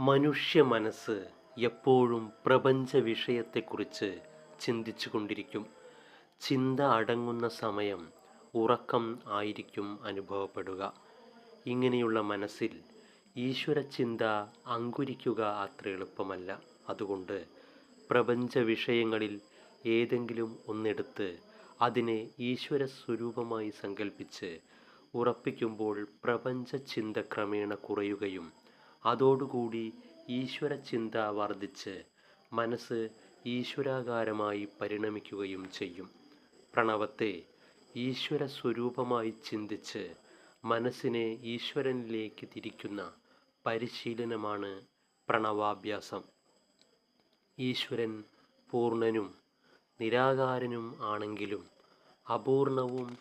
മനുഷ്യ മനസ്സ് എപ്പോഴും പ്രപഞ്ച വിഷയത്തെക്കുറിച്ച് ചിന്തിച്ചു കൊണ്ടിരിക്കും. ചിന്ത അടങ്ങുന്ന സമയം ഉറക്കം ആയിരിക്കും അനുഭവപ്പെടുക. ഇങ്ങനെയുള്ള മനസ്സിൽ ഈശ്വര ചിന്ത അങ്കുരിക്കുക അത്ര എളുപ്പമല്ല. അതുകൊണ്ട് പ്രപഞ്ച വിഷയങ്ങളിൽ ഏതെങ്കിലും ഒന്നെടുത്ത് അതിനെ ഈശ്വര സ്വരൂപമായി സങ്കല്പിച്ച് ഉറപ്പിക്കുമ്പോൾ പ്രപഞ്ച ചിന്ത ക്രമേണ കുറയുകയും അതോടുകൂടി ഈശ്വര ചിന്ത വർദ്ധിച്ച് മനസ്സ് ഈശ്വരാകാരമായി പരിണമിക്കുകയും ചെയ്യും. പ്രണവത്തെ ഈശ്വര സ്വരൂപമായി ചിന്തിച്ച് മനസ്സിനെ ഈശ്വരനിലേക്ക് തിരിക്കുന്ന പരിശീലനമാണ് പ്രണവാഭ്യാസം. ഈശ്വരൻ പൂർണനും നിരാകാരനും ആണെങ്കിലും അപൂർണവും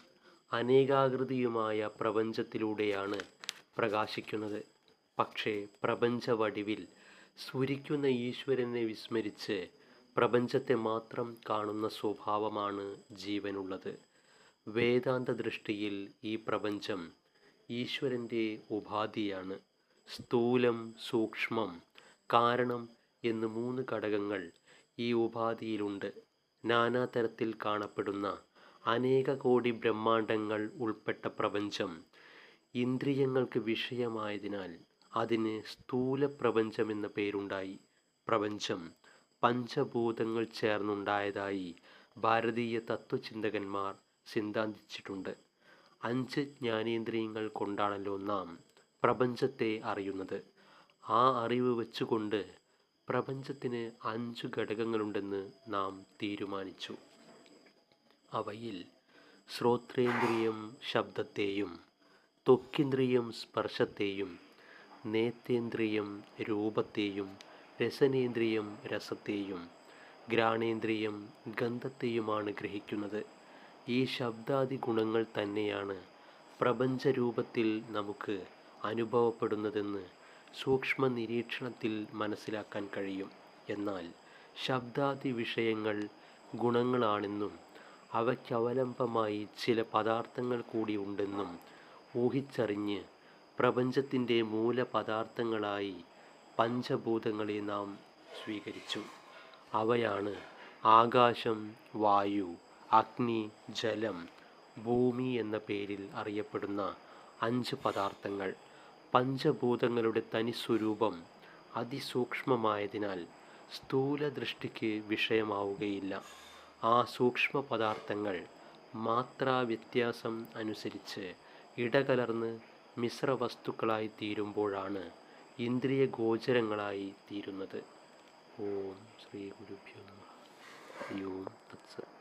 അനേകാകൃതിയുമായ പ്രപഞ്ചത്തിലൂടെയാണ് പ്രകാശിക്കുന്നത്. പക്ഷേ പ്രപഞ്ച വടിവിൽ സ്ഫുരിക്കുന്ന ഈശ്വരനെ വിസ്മരിച്ച് പ്രപഞ്ചത്തെ മാത്രം കാണുന്ന സ്വഭാവമാണ് ജീവനുള്ളത്. വേദാന്ത ദൃഷ്ടിയിൽ ഈ പ്രപഞ്ചം ഈശ്വരന്റെ ഉപാധിയാണ്. സ്ഥൂലം സൂക്ഷ്മം കാരണം എന്ന് മൂന്ന് ഘടകങ്ങൾ ഈ ഉപാധിയിലുണ്ട്. നാനാതരത്തിൽ കാണപ്പെടുന്ന അനേക കോടി ബ്രഹ്മാണ്ടങ്ങൾ ഉൾപ്പെട്ട പ്രപഞ്ചം ഇന്ദ്രിയങ്ങൾക്ക് വിഷയമായതിനാൽ അതിന് സ്ഥൂല പ്രപഞ്ചം എന്ന പേരുണ്ടായി. പ്രപഞ്ചം പഞ്ചഭൂതങ്ങൾ ചേർന്നുണ്ടായതായി ഭാരതീയ തത്വചിന്തകന്മാർ സിദ്ധാന്തിച്ചിട്ടുണ്ട്. അഞ്ച് ജ്ഞാനേന്ദ്രിയങ്ങൾ കൊണ്ടാണല്ലോ നാം പ്രപഞ്ചത്തെ അറിയുന്നത്. ആ അറിവ് വെച്ചുകൊണ്ട് പ്രപഞ്ചത്തിന് അഞ്ച് ഘടകങ്ങളുണ്ടെന്ന് നാം തീരുമാനിച്ചു. അവയിൽ ശ്രോത്രേന്ദ്രിയം ശബ്ദത്തെയും ത്വക്കിന്ദ്രിയം സ്പർശത്തെയും നേത്രേന്ദ്രിയം രൂപത്തെയും രസനേന്ദ്രിയം രസത്തെയും ഘ്രാണേന്ദ്രിയം ഗന്ധത്തെയുമാണ് ഗ്രഹിക്കുന്നത്. ഈ ശബ്ദാദി ഗുണങ്ങൾ തന്നെയാണ് പ്രപഞ്ചരൂപത്തിൽ നമുക്ക് അനുഭവപ്പെടുന്നതെന്ന് സൂക്ഷ്മ നിരീക്ഷണത്തിൽ മനസ്സിലാക്കാൻ കഴിയും. എന്നാൽ ശബ്ദാദി വിഷയങ്ങൾ ഗുണങ്ങളാണെന്നും അവയ്ക്കവലംബമായി ചില പദാർത്ഥങ്ങൾ കൂടി ഉണ്ടെന്നും ഊഹിച്ചറിഞ്ഞ് പ്രപഞ്ചത്തിന്റെ മൂലപദാർത്ഥങ്ങളായി പഞ്ചഭൂതങ്ങളെ നാം സ്വീകരിച്ചു. അവയാണ് ആകാശം വായു അഗ്നി ജലം ഭൂമി എന്ന പേരിൽ അറിയപ്പെടുന്ന അഞ്ച് പദാർത്ഥങ്ങൾ. പഞ്ചഭൂതങ്ങളുടെ തനി സ്വരൂപം അതിസൂക്ഷ്മമായതിനാൽ സ്ഥൂല ദൃഷ്ടിക്ക് വിഷയമാവുകയില്ല. ആ സൂക്ഷ്മ പദാർത്ഥങ്ങൾ മാത്രാവ്യത്യാസം അനുസരിച്ച് ഇടകലർന്ന് മിശ്രവസ്തുക്കളായി തീരുമ്പോഴാണ് ഇന്ദ്രിയ ഗോചരങ്ങളായി തീരുന്നത് ഓം ശ്രീ ഗുരുഭ്യോ ഓം തത്സത്